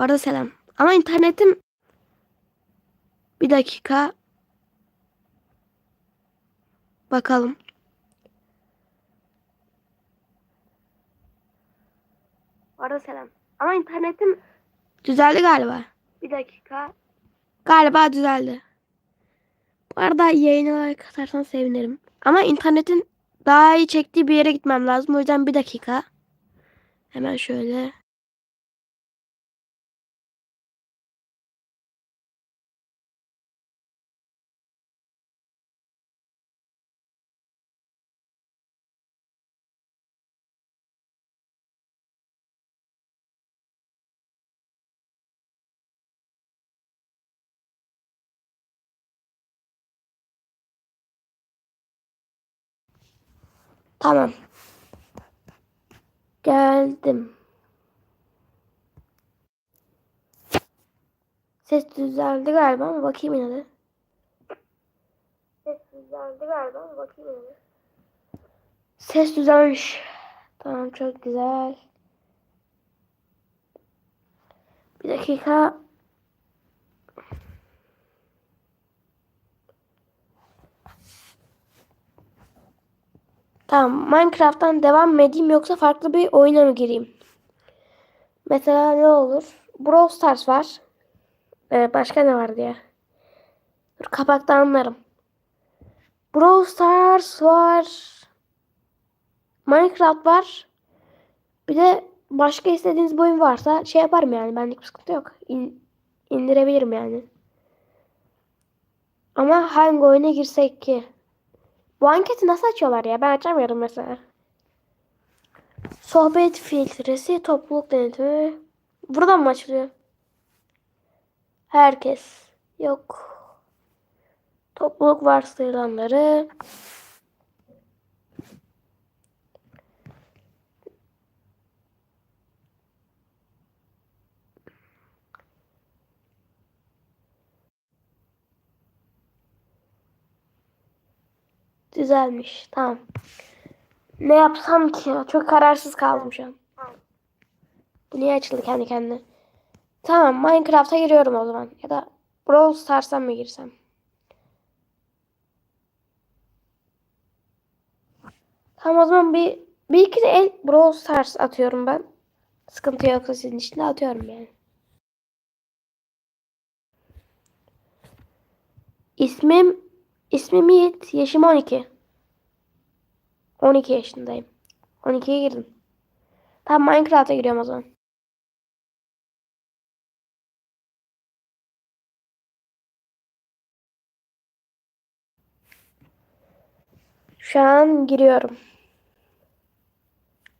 arada selam. Ama internetim bir dakika. Bakalım. Arada selam. Ama internetim düzeldi galiba. Bir dakika. Galiba düzeldi. Bu arada yayına katarsan sevinirim. Ama internetin daha iyi çektiği bir yere gitmem lazım. O yüzden bir dakika. Hemen şöyle. Tamam. Geldim. Ses düzeldi galiba ama bakayım yine de. Ses düzeldi galiba ama bakayım yine de. Ses düzelmiş. Tamam çok güzel. Bir dakika. Tamam Minecraft'tan devam mı edeyim yoksa farklı bir oyuna mı gireyim? Mesela ne olur? Brawl Stars var. Ee, başka ne var diye. Dur kapakta anlarım. Brawl Stars var. Minecraft var. Bir de başka istediğiniz bir oyun varsa şey yaparım yani. Benlik bir sıkıntı yok. İn, indirebilirim yani. Ama hangi oyuna girsek ki? Bu anketi nasıl açıyorlar ya? Ben açamıyorum mesela. Sohbet filtresi, topluluk denetimi. Buradan mı açılıyor? Herkes. Yok. Topluluk varsayılanları. Düzelmiş. Tamam. Ne yapsam ki? ya? Çok kararsız kaldım şu an. Bu niye açıldı kendi kendine? Tamam Minecraft'a giriyorum o zaman. Ya da Brawl Stars'a mı girsem? Tamam o zaman bir, bir iki de el Brawl Stars atıyorum ben. Sıkıntı yoksa sizin için de atıyorum yani. İsmim İsmim Yiğit. Yaşım 12. 12 yaşındayım. 12'ye girdim. Tamam Minecraft'a giriyorum o zaman. Şu an giriyorum.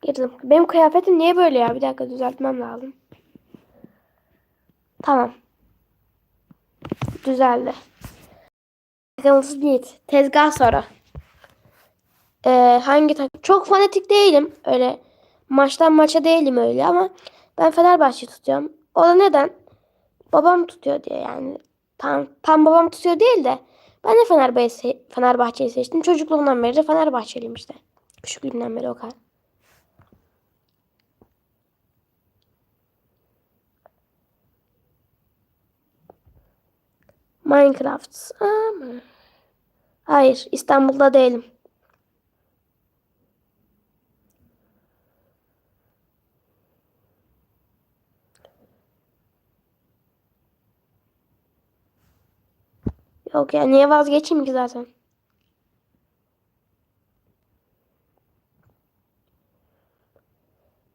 Girdim. Benim kıyafetim niye böyle ya? Bir dakika düzeltmem lazım. Tamam. Düzeldi. Takımlısı Yiğit. Tezgah soru. Ee, hangi takım? Çok fanatik değilim. Öyle maçtan maça değilim öyle ama ben Fenerbahçe tutuyorum. O da neden? Babam tutuyor diye yani. Tam, tam babam tutuyor değil de ben de Fenerbahçe, Fenerbahçe'yi seçtim. Çocukluğumdan beri de Fenerbahçeliyim işte. Küçüklüğümden beri o kadar. Minecraft. Ama... Hayır, İstanbul'da değilim. Yok ya niye vazgeçeyim ki zaten?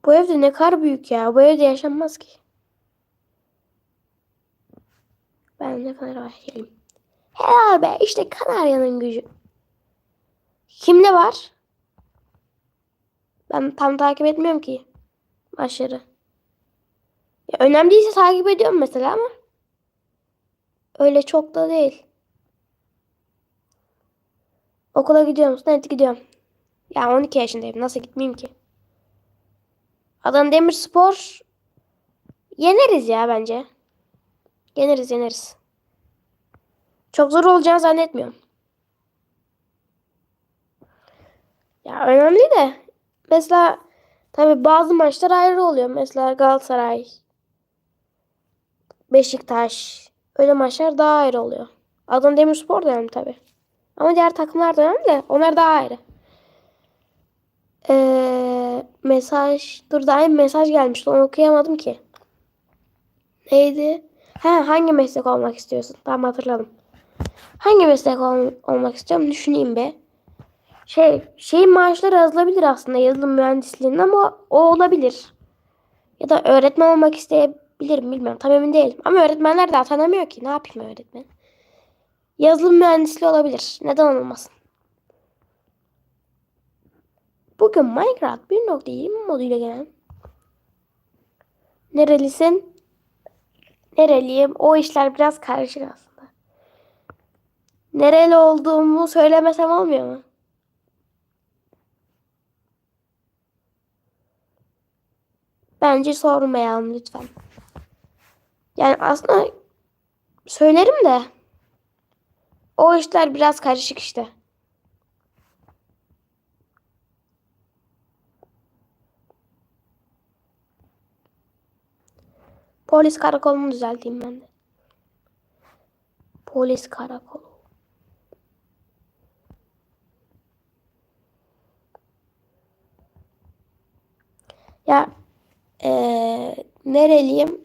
Bu evde ne kadar büyük ya. Bu evde yaşanmaz ki. Ben de Fenerbahçeliyim. Helal be işte Kanarya'nın gücü. Kimde var? Ben tam takip etmiyorum ki maçları. Ya önemli değilse takip ediyorum mesela ama öyle çok da değil. Okula gidiyor musun? Evet gidiyorum. Ya 12 yaşındayım. Nasıl gitmeyeyim ki? Adana Demirspor yeneriz ya bence. Yeneriz yeneriz. Çok zor olacağını zannetmiyorum. Ya önemli de mesela tabii bazı maçlar ayrı oluyor. Mesela Galatasaray Beşiktaş. Öyle maçlar daha ayrı oluyor. Adana Demirspor da önemli tabii. Ama diğer takımlar da önemli de onlar daha ayrı. Ee, mesaj. Dur daha bir mesaj gelmişti. Onu okuyamadım ki. Neydi? Ha, hangi meslek olmak istiyorsun? Tamam hatırladım. Hangi meslek ol- olmak istiyorum? Düşüneyim be. Şey, şeyin maaşları yazılabilir aslında yazılım mühendisliğinin ama o olabilir. Ya da öğretmen olmak isteyebilirim bilmiyorum. Tam emin değilim. Ama öğretmenler de atanamıyor ki. Ne yapayım öğretmen? Yazılım mühendisliği olabilir. Neden olmasın? Bugün Minecraft 1.20 moduyla gelen. Nerelisin? Nereliyim? O işler biraz karışık aslında. Nereli olduğumu söylemesem olmuyor mu? Bence sormayalım lütfen. Yani aslında söylerim de o işler biraz karışık işte. Polis karakolunu düzelteyim ben de. Polis karakolu. Ya eee, nereliyim?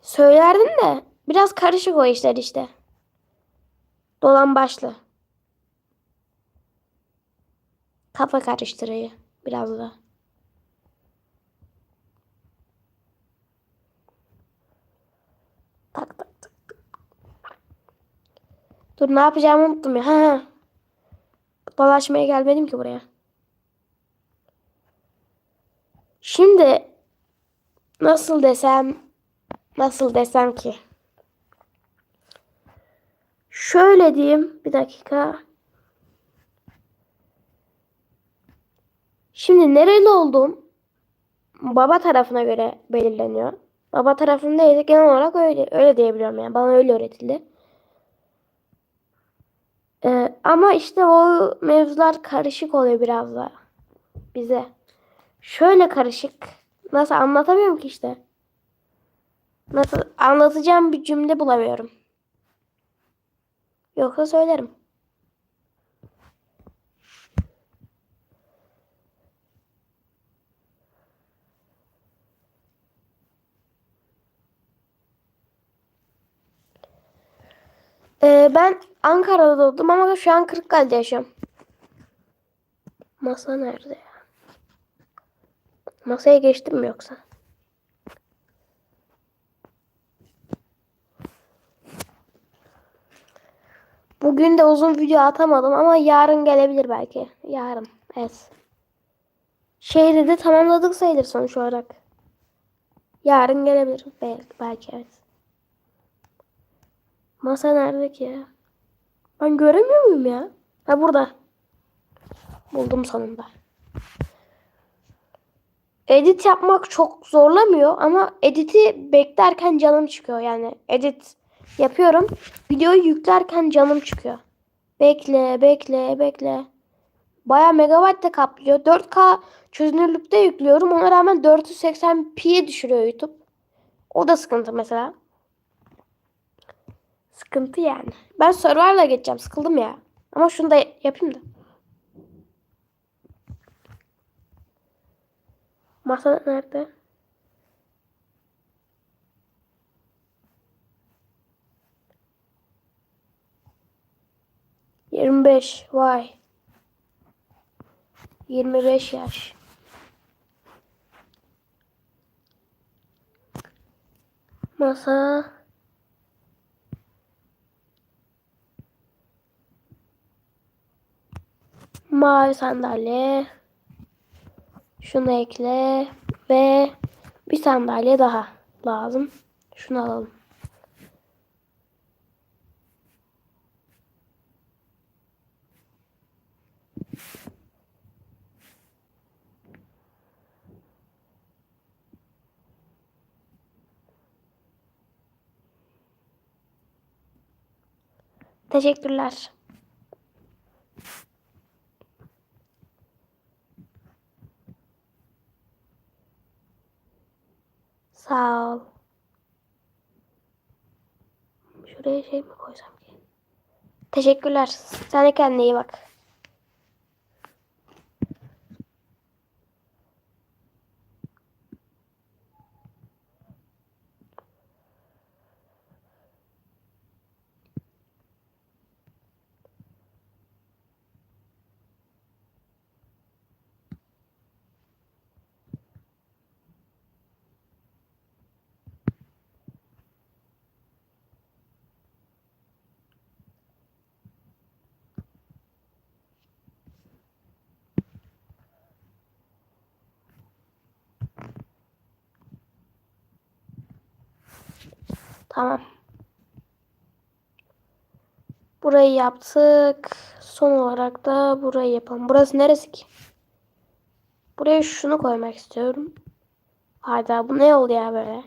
Söylerdim de biraz karışık o işler işte. Dolan başlı. Kafa karıştırıcı biraz da. Tak tak. Dur ne yapacağımı unuttum ya. Ha. Dolaşmaya gelmedim ki buraya. Şimdi nasıl desem nasıl desem ki şöyle diyeyim bir dakika. Şimdi nereli olduğum baba tarafına göre belirleniyor. Baba tarafındaysa genel olarak öyle öyle diyebiliyorum yani. Bana öyle öğretildi. Ee, ama işte o mevzular karışık oluyor biraz da bize. Şöyle karışık. Nasıl anlatamıyorum ki işte. Nasıl anlatacağım bir cümle bulamıyorum. Yoksa söylerim. Ee, ben Ankara'da doğdum ama şu an Kırıkkale'de yaşıyorum. Masa nerede ya? Masaya geçtim mi yoksa? Bugün de uzun video atamadım ama yarın gelebilir belki. Yarın. Evet. Şehri de tamamladık sayılır sonuç olarak. Yarın gelebilir. Belki, belki evet. Masa nerede ki ya? Ben göremiyor muyum ya? Ha burada. Buldum sonunda. Edit yapmak çok zorlamıyor ama editi beklerken canım çıkıyor yani. Edit yapıyorum. Videoyu yüklerken canım çıkıyor. Bekle, bekle, bekle. Baya megabayt da kaplıyor. 4K çözünürlükte yüklüyorum. Ona rağmen 480p'ye düşürüyor YouTube. O da sıkıntı mesela. Sıkıntı yani. Ben Survivor'la geçeceğim. Sıkıldım ya. Ama şunu da yapayım da. Masa nerede? Yirmi beş. Vay. Yirmi beş yaş. Masa. Mavi sandalye. Şunu ekle ve bir sandalye daha lazım. Şunu alalım. Teşekkürler. Sağ ol. Şuraya şey mi koysam ki? Teşekkürler. Sen de kendine iyi bak. Tamam. Burayı yaptık. Son olarak da burayı yapalım. Burası neresi ki? Buraya şunu koymak istiyorum. Hayda bu ne oldu ya böyle?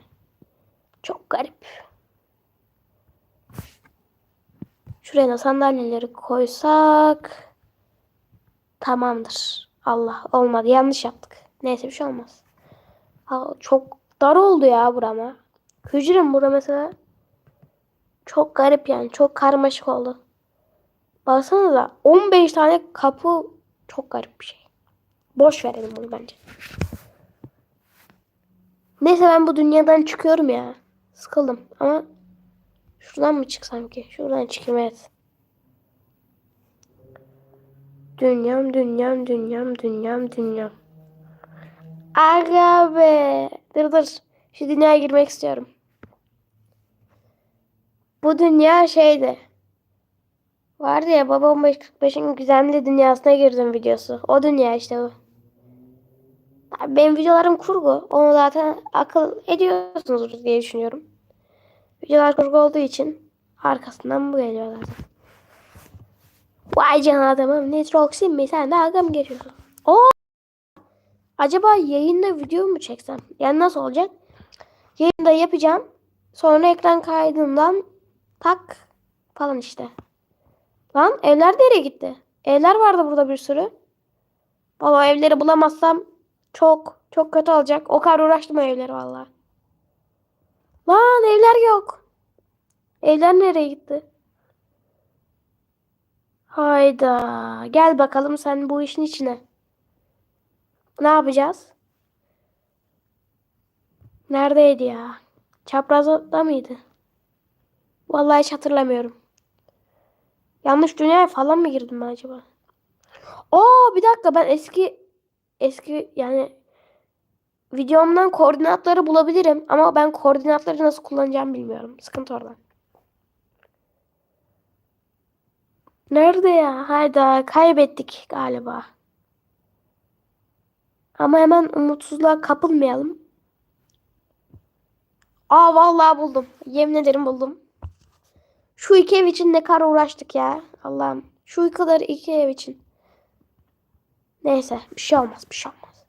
Çok garip. Şuraya da sandalyeleri koysak tamamdır. Allah olmadı. Yanlış yaptık. Neyse bir şey olmaz. Ha, çok dar oldu ya burama. Hücrem bura mesela çok garip yani. Çok karmaşık oldu. Baksanıza 15 tane kapı çok garip bir şey. Boş verelim bunu bence. Neyse ben bu dünyadan çıkıyorum ya. Sıkıldım ama şuradan mı çıksam ki? Şuradan çıkayım evet. Dünyam, dünyam, dünyam, dünyam, dünyam. Aga be. Dur dur. Şu dünyaya girmek istiyorum. Bu dünya şeydi. Vardı ya Baba 1545'in güzelliği dünyasına girdim videosu. O dünya işte bu. Benim videolarım kurgu. Onu zaten akıl ediyorsunuz diye düşünüyorum. Videolar kurgu olduğu için arkasından bu geliyor zaten. Vay canına adamım. Nitroxin mi? Sen de dalga mı geçiyorsun? Oo! Acaba yayında video mu çeksem? Yani nasıl olacak? Yayında yapacağım. Sonra ekran kaydından tak falan işte. Lan evler nereye gitti? Evler vardı burada bir sürü. Valla evleri bulamazsam çok çok kötü olacak. O kadar uğraştım o evleri valla. Lan evler yok. Evler nereye gitti? Hayda. Gel bakalım sen bu işin içine. Ne yapacağız? Neredeydi ya? Çaprazda mıydı? Vallahi hiç hatırlamıyorum. Yanlış dünyaya falan mı girdim ben acaba? Aa bir dakika ben eski eski yani videomdan koordinatları bulabilirim ama ben koordinatları nasıl kullanacağımı bilmiyorum. Sıkıntı orada. Nerede ya? Hayda kaybettik galiba. Ama hemen umutsuzluğa kapılmayalım. Aa vallahi buldum. Yemin ederim buldum. Şu iki ev için ne kadar uğraştık ya. Allah'ım. Şu kadar iki ev için. Neyse bir şey olmaz bir şey olmaz.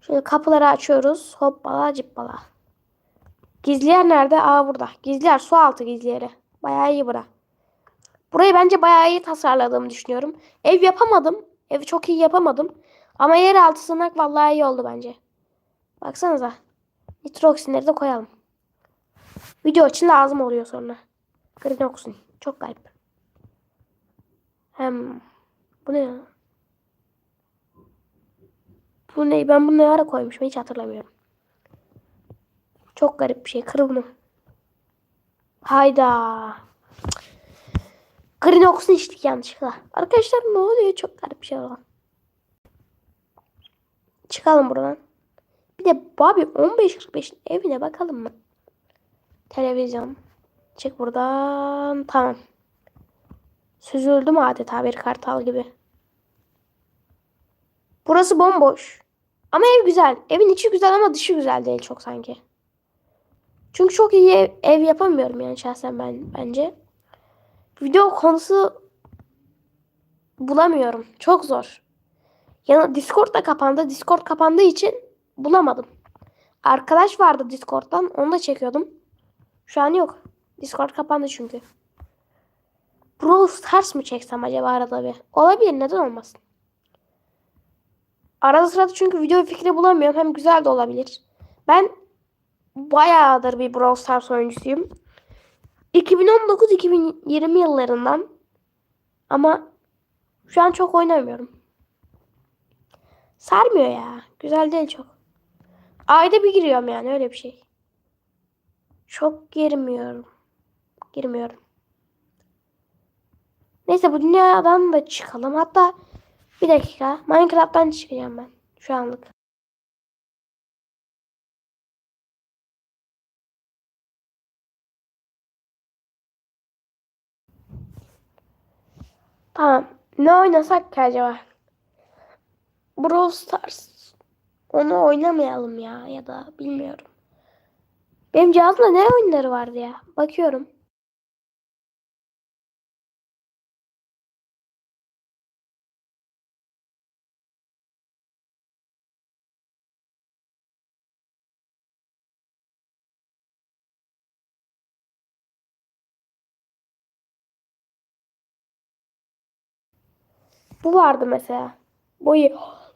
Şöyle kapıları açıyoruz. Hoppala cippala. Gizli yer nerede? Aa burada. Gizli yer su altı gizli yeri. Bayağı iyi bura. Burayı bence bayağı iyi tasarladığımı düşünüyorum. Ev yapamadım. Evi çok iyi yapamadım. Ama yer altı sığınak vallahi iyi oldu bence. Baksanıza. Nitroksinleri de koyalım. Video için lazım oluyor sonra. Green Çok garip. Hem bu ne ya? Bu ne? Ben bunu ne ara koymuşum hiç hatırlamıyorum. Çok garip bir şey. Kır bunu. Hayda. Green Ox'un içtik yanlışlıkla. Arkadaşlar ne oluyor? Çok garip bir şey var. Çıkalım buradan. Bir de Bobby 15.45'in evine bakalım mı? Televizyon. Çık buradan. Tamam. Süzüldüm adeta bir kartal gibi. Burası bomboş. Ama ev güzel. Evin içi güzel ama dışı güzel değil çok sanki. Çünkü çok iyi ev, ev yapamıyorum yani şahsen ben bence. Video konusu bulamıyorum. Çok zor. Yani Discord da kapandı. Discord kapandığı için bulamadım. Arkadaş vardı Discord'dan. Onu da çekiyordum. Şu an yok. Discord kapandı çünkü. Brawl Stars mı çeksem acaba arada bir? Olabilir neden olmasın. Arada sırada çünkü video fikri bulamıyorum. Hem güzel de olabilir. Ben bayağıdır bir Brawl Stars oyuncusuyum. 2019-2020 yıllarından ama şu an çok oynamıyorum. Sarmıyor ya. Güzel değil çok. Ayda bir giriyorum yani öyle bir şey. Çok girmiyorum. Girmiyorum. Neyse bu dünyadan da çıkalım. Hatta bir dakika. Minecraft'tan çıkacağım ben. Şu anlık. Tamam. Ne oynasak ki acaba? Brawl Stars. Onu oynamayalım ya ya da bilmiyorum. Benim cihazımda ne oyunları vardı ya? Bakıyorum. Bu vardı mesela. Boyu.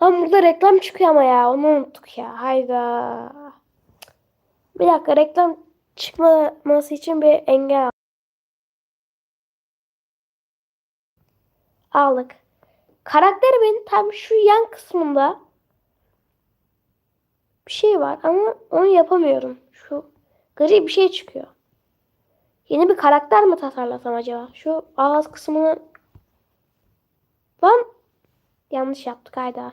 Lan burada reklam çıkıyor ama ya. Onu unuttuk ya. Hayda. Bir dakika reklam çıkmaması için bir engel al- aldık. Karakterimin tam şu yan kısmında bir şey var ama onu yapamıyorum. Şu gri bir şey çıkıyor. Yeni bir karakter mi tasarlasam acaba? Şu ağız kısmını Lan yanlış yaptık hayda.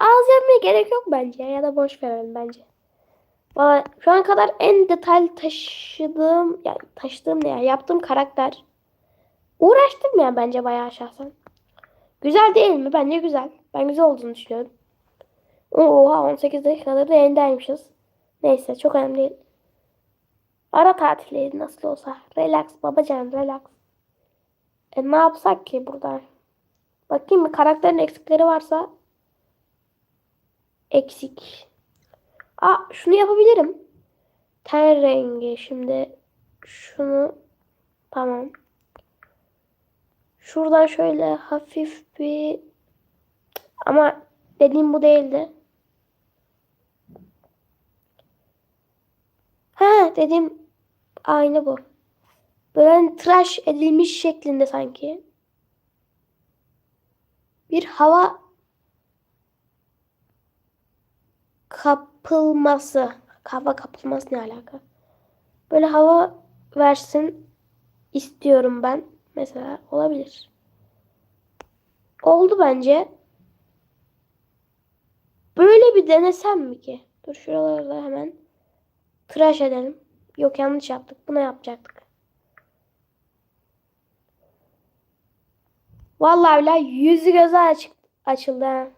Ağız yapmaya gerek yok bence ya da boş verelim bence. Valla şu an kadar en detaylı taşıdığım yani taşıdığım ne ya yaptığım karakter. Uğraştım ya bence bayağı şahsen. Güzel değil mi? Bence güzel. Ben güzel olduğunu düşünüyorum. Oha 18 dakikadır da yayındaymışız. Neyse çok önemli değil. Ara tatildeydi nasıl olsa. Relax babacan relax. E ne yapsak ki burada? Bakayım bir karakterin eksikleri varsa. Eksik. Aa şunu yapabilirim. Ten rengi. Şimdi şunu tamam. Şuradan şöyle hafif bir ama dediğim bu değildi. Ha dediğim aynı bu. Böyle hani tıraş edilmiş şeklinde sanki. Bir hava kapılması. Hava kapılması ne alaka? Böyle hava versin istiyorum ben. Mesela olabilir. Oldu bence. Böyle bir denesem mi ki? Dur şuraları hemen tıraş edelim. Yok yanlış yaptık. Buna yapacaktık. Vallahi bile yüzü gözü açık açıldı.